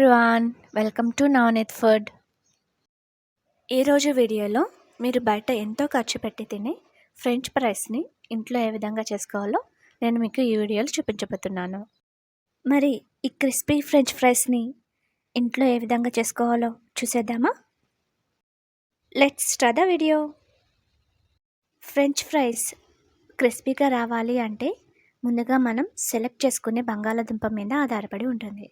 Everyone welcome to Naneth food ఈరోజు వీడియోలో మీరు బయట ఎంతో ఖర్చు పెట్టి తినే ఫ్రెంచ్ ఫ్రైస్ని ఇంట్లో ఏ విధంగా చేసుకోవాలో నేను మీకు ఈ వీడియోలో చూపించబోతున్నాను. మరి ఈ క్రిస్పీ ఫ్రెంచ్ ఫ్రైస్ని ఇంట్లో ఏ విధంగా చేసుకోవాలో చూసేద్దామా? Let's start the video French fries క్రిస్పీగా రావాలి అంటే ముందుగా మనం సెలెక్ట్ చేసుకునే బంగాళాదుంప మీద ఆధారపడి ఉంటుంది.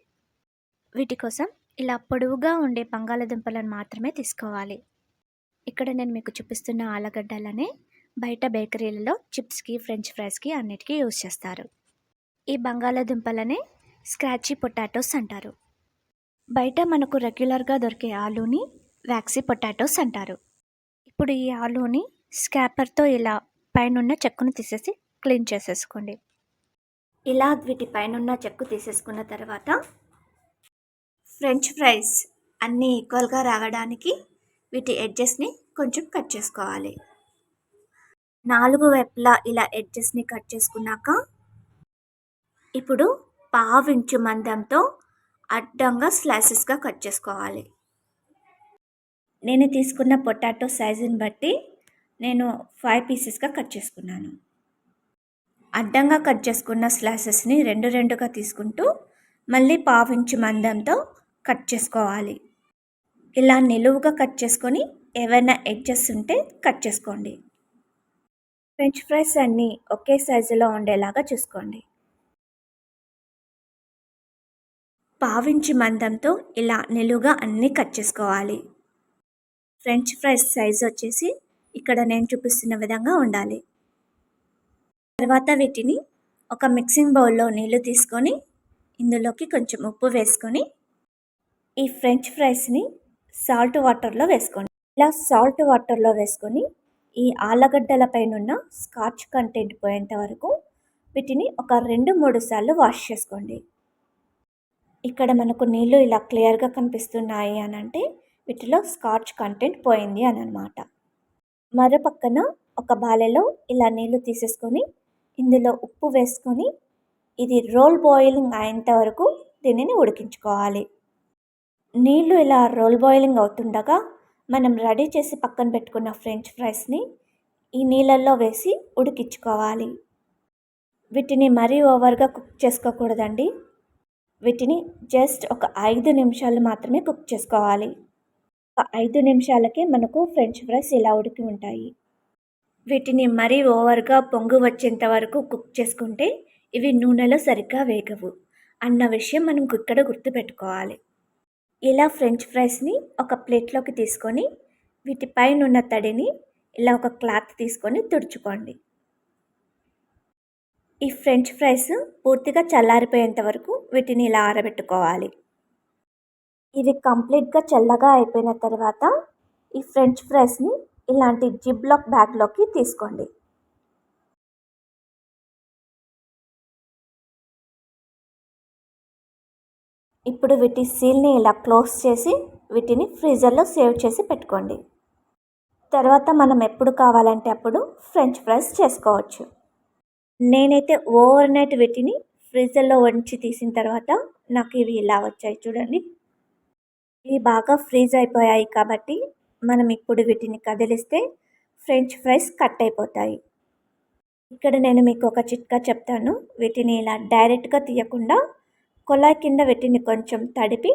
వీటి కోసం ఇలా పొడవుగా ఉండే బంగాళాదుంపలను మాత్రమే తీసుకోవాలి. ఇక్కడ నేను మీకు చూపిస్తున్న ఆలగడ్డలనే బయట బేకరీలలో చిప్స్కి ఫ్రెంచ్ ఫ్రైస్కి అన్నిటికీ యూజ్ చేస్తారు. ఈ బంగాళాదుంపలనే స్క్రాచీ పొటాటోస్ అంటారు. బయట మనకు రెగ్యులర్గా దొరికే ఆలూని వ్యాక్సీ పొటాటోస్ అంటారు. ఇప్పుడు ఈ ఆలూని స్కాపర్తో ఇలా పైనున్న చెక్కును తీసేసి క్లీన్ చేసేసుకోండి. ఇలా వీటి పైనున్న చెక్కు తీసేసుకున్న తర్వాత ఫ్రెంచ్ ఫ్రైస్ అన్నీ ఈక్వల్గా రావడానికి వీటి ఎడ్జెస్ని కొంచెం కట్ చేసుకోవాలి. నాలుగు వైపులా ఇలా ఎడ్జెస్ని కట్ చేసుకున్నాక ఇప్పుడు పావించు మందంతో అడ్డంగా స్లైసెస్గా కట్ చేసుకోవాలి. నేను తీసుకున్న పొటాటో సైజుని బట్టి నేను ఫైవ్ పీసెస్గా కట్ చేసుకున్నాను. అడ్డంగా కట్ చేసుకున్న స్లైసెస్ని రెండు రెండుగా తీసుకుంటూ మళ్ళీ పావించు మందంతో కట్ చేసుకోవాలి. ఇలా నిలువుగా కట్ చేసుకొని ఏవైనా ఎడ్జెస్ ఉంటే కట్ చేసుకోండి. ఫ్రెంచ్ ఫ్రైస్ అన్నీ ఒకే సైజులో ఉండేలాగా చూసుకోండి. పావించి మందంతో ఇలా నిలువుగా అన్నీ కట్ చేసుకోవాలి. ఫ్రెంచ్ ఫ్రైస్ సైజ్ వచ్చేసి ఇక్కడ నేను చూపిస్తున్న విధంగా ఉండాలి. తర్వాత వీటిని ఒక మిక్సింగ్ బౌల్లో నీళ్ళు తీసుకొని ఇందులోకి కొంచెం ఉప్పు వేసుకొని ఈ ఫ్రెంచ్ ఫ్రైస్ని సాల్ట్ వాటర్లో వేసుకోండి. ఇలా సాల్ట్ వాటర్లో వేసుకొని ఈ ఆలగడ్డల పైన స్కాచ్ కంటెంట్ పోయేంత వరకు వీటిని ఒక రెండు మూడు సార్లు వాష్ చేసుకోండి. ఇక్కడ మనకు నీళ్ళు ఇలా క్లియర్గా కనిపిస్తున్నాయి అని అంటే వీటిలో స్కాచ్ కంటెంట్ పోయింది అని అనమాట మరో పక్కన ఒక బాలెలో ఇలా నీళ్ళు తీసేసుకొని ఇందులో ఉప్పు వేసుకొని ఇది రోల్ బాయిలింగ్ అయ్యేంత వరకు దీనిని ఉడికించుకోవాలి. నీళ్ళు ఇలా రోల్ బాయిలింగ్ అవుతుండగా మనం రెడీ చేసి పక్కన పెట్టుకున్న ఫ్రెంచ్ ఫ్రైస్ని ఈ నీళ్ళల్లో వేసి ఉడికించుకోవాలి. వీటిని మరీ ఓవర్గా కుక్ చేసుకోకూడదండి. వీటిని జస్ట్ ఒక ఐదు నిమిషాలు మాత్రమే కుక్ చేసుకోవాలి. ఒక ఐదు నిమిషాలకే మనకు ఫ్రెంచ్ ఫ్రైస్ ఇలా ఉడికి ఉంటాయి. వీటిని మరీ ఓవర్గా పొంగు వచ్చేంత వరకు కుక్ చేసుకుంటే ఇవి నూనెలో సరిగ్గా వేగవు. అన్న విషయం మనం ఇక్కడ గుర్తుపెట్టుకోవాలి. ఇలా ఫ్రెంచ్ ఫ్రైస్ని ఒక ప్లేట్లోకి తీసుకొని వీటిపైన ఉన్న తడిని ఇలా ఒక క్లాత్ తీసుకొని తుడుచుకోండి. ఈ ఫ్రెంచ్ ఫ్రైస్ పూర్తిగా చల్లారిపోయేంత వరకు వీటిని ఇలా ఆరబెట్టుకోవాలి. ఇవి కంప్లీట్గా చల్లగా అయిపోయిన తర్వాత ఈ ఫ్రెంచ్ ఫ్రైస్ని ఇలాంటి జిబ్లాక్ బ్యాగ్లోకి తీసుకోండి. ఇప్పుడు వీటి సీల్ని ఇలా క్లోజ్ చేసి వీటిని ఫ్రీజర్లో సేవ్ చేసి పెట్టుకోండి. తర్వాత మనం ఎప్పుడు కావాలంటే అప్పుడు ఫ్రెంచ్ ఫ్రైస్ చేసుకోవచ్చు. నేనైతే ఓవర్ నైట్ వీటిని ఫ్రీజర్లో వంచి తీసిన తర్వాత నాకు ఇవి ఇలా వచ్చాయి చూడండి. ఇవి బాగా ఫ్రీజ్ అయిపోయాయి కాబట్టి మనం ఇప్పుడు వీటిని కదిలిస్తే ఫ్రెంచ్ ఫ్రైస్ కట్ అయిపోతాయి. ఇక్కడ నేను మీకు ఒక చిట్కా చెప్తాను. వీటిని ఇలా డైరెక్ట్గా తీయకుండా కొలా కింద వీటిని కొంచెం తడిపి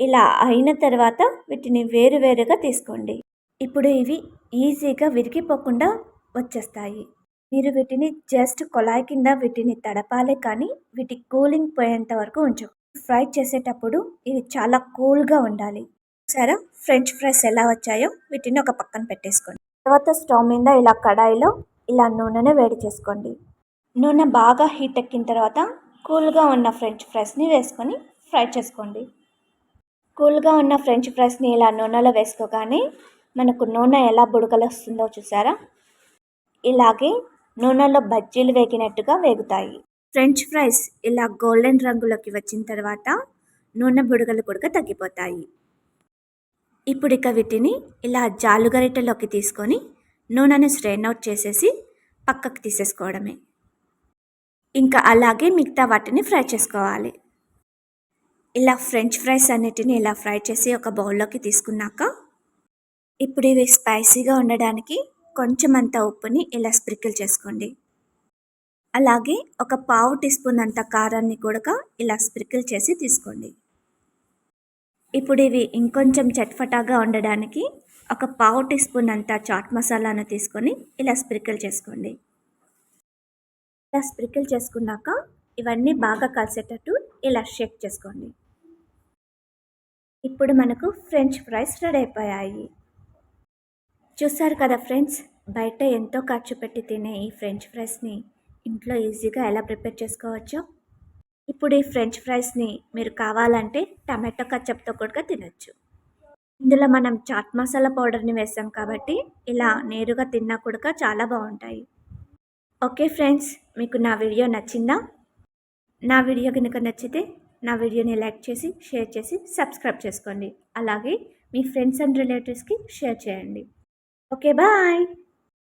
ఇలా అయిన తర్వాత వీటిని వేరువేరుగా తీసుకోండి. ఇప్పుడు ఇవి ఈజీగా విరిగిపోకుండా వచ్చేస్తాయి. మీరు వీటిని జస్ట్ కొలాయి కింద వీటిని తడపాలి కానీ వీటి కూలింగ్ పోయేంత వరకు ఉంచు. ఫ్రై చేసేటప్పుడు ఇవి చాలా కూల్గా ఉండాలి. సరే ఫ్రెంచ్ ఫ్రైస్ ఎలా వచ్చాయో వీటిని ఒక పక్కన పెట్టేసుకోండి. తర్వాత స్టవ్ మీద ఇలా కడాయిలో ఇలా నూనెను వేడి చేసుకోండి. నూనె బాగా హీట్ ఎక్కిన తర్వాత కూల్గా ఉన్న ఫ్రెంచ్ ఫ్రైస్ని వేసుకొని ఫ్రై చేసుకోండి. కూల్గా ఉన్న ఫ్రెంచ్ ఫ్రైస్ని ఇలా నూనెలో వేసుకోగానే మనకు నూనె ఎలా బుడకలు వస్తుందో చూసారా? ఇలాగే నూనెలో బజ్జీలు వేగినట్టుగా వేగుతాయి. ఫ్రెంచ్ ఫ్రైస్ ఇలా గోల్డెన్ రంగులోకి వచ్చిన తర్వాత నూనె బుడగలు కూడా తగ్గిపోతాయి. ఇప్పుడు ఇక వీటిని ఇలా జాలుగరిటెలోకి తీసుకొని నూనెను స్ట్రెయిన్ అవుట్ చేసేసి పక్కకు తీసేసుకోవడమే. ఇంకా అలాగే మిగతా వాటిని ఫ్రై చేసుకోవాలి. ఇలా ఫ్రెంచ్ ఫ్రైస్ అన్నిటిని ఇలా ఫ్రై చేసి ఒక బౌల్లోకి తీసుకున్నాక ఇప్పుడు ఇవి స్పైసీగా ఉండడానికి కొంచెం అంత ఉప్పుని ఇలా స్ప్రికిల్ చేసుకోండి. అలాగే ఒక పావు టీ స్పూన్ అంత కారాన్ని కూడా ఇలా స్ప్రికిల్ చేసి తీసుకోండి. ఇప్పుడు ఇవి ఇంకొంచెం చట్పటాగా ఉండడానికి ఒక పావు టీ స్పూన్ అంత చాట్ మసాలాను తీసుకొని ఇలా స్ప్రికిల్ చేసుకోండి. ఇలా స్ప్రికిల్ చేసుకున్నాక ఇవన్నీ బాగా కలిసేటట్టు ఇలా షేక్ చేసుకోండి. ఇప్పుడు మనకు ఫ్రెంచ్ ఫ్రైస్ రెడీ అయిపోయాయి. చూసారు కదా ఫ్రెండ్స్ బయట ఎంతో ఖర్చు పెట్టి తినే ఈ ఫ్రెంచ్ ఫ్రైస్ని ఇంట్లో ఈజీగా ఎలా ప్రిపేర్ చేసుకోవచ్చో? ఇప్పుడు ఈ ఫ్రెంచ్ ఫ్రైస్ని మీరు కావాలంటే టమాటో కచ్చప్తో కూడా తినచ్చు. ఇందులో మనం చాట్ మసాలా పౌడర్ని వేసాం కాబట్టి ఇలా నేరుగా తిన్నా కూడా చాలా బాగుంటాయి. ఓకే ఫ్రెండ్స్ మీకు నా వీడియో నచ్చిందా? నా వీడియో కనుక నచ్చితే నా వీడియోని లైక్ చేసి షేర్ చేసి సబ్స్క్రైబ్ చేసుకోండి. అలాగే మీ ఫ్రెండ్స్ అండ్ రిలేటివ్స్కి షేర్ చేయండి. Okay bye!